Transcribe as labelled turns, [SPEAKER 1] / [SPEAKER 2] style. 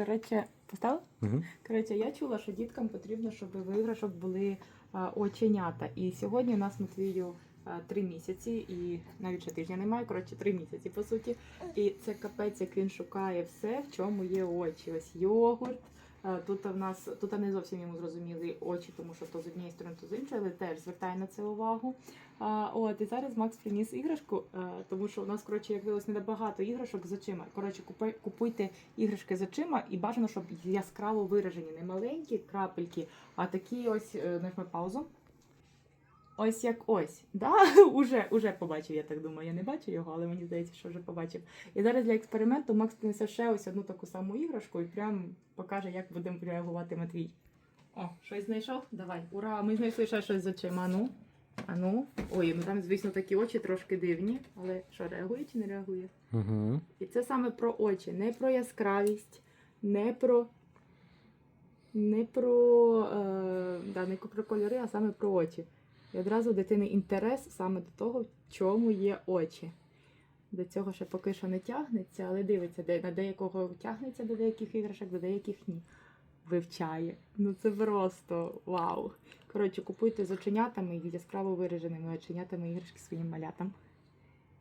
[SPEAKER 1] Коротше, поставила?
[SPEAKER 2] Угу.
[SPEAKER 1] Коротше, я чула, що діткам потрібно, щоб в іграшок були а, оченята. І сьогодні у нас Матвію а, три місяці, і навіть ще тижня немає, коротше, три місяці по суті. І це капець, як він шукає все, в чому є очі. Ось йогурт. А, Тут в нас тут не зовсім йому зрозуміли очі, тому що то з однієї сторони, то з іншої, але теж звертає на це увагу. От і зараз Макс приніс іграшку, тому що у нас коротше як виявилось небагато іграшок з очима. Коротше, купи купуйте іграшки з очима і бажано, щоб яскраво виражені, не маленькі крапельки, а такі ось е, нажми паузу. Ось як ось. Да? уже, уже побачив, я так думаю. Я не бачу його, але мені здається, що вже побачив. І зараз для експерименту Макс принесе ще ось одну таку саму іграшку і прям покаже, як будемо реагувати Матвій. О, щось знайшов? Давай. Ура! Ми знайшли ще щось з очима. Ну. А ну. Ой, ну там, звісно, такі очі трошки дивні, але що, реагує чи не реагує?
[SPEAKER 2] Угу.
[SPEAKER 1] І це саме про очі, не про яскравість, не про. Не про, е, да, не про кольори, а саме про очі. І одразу дитини інтерес саме до того, в чому є очі. До цього ще поки що не тягнеться, але дивиться, де, на деякого тягнеться до деяких іграшок, до деяких ні. Вивчає. Ну це просто вау. Коротше, купуйте з оченятами і яскраво вираженими оченятами іграшки своїм малятам.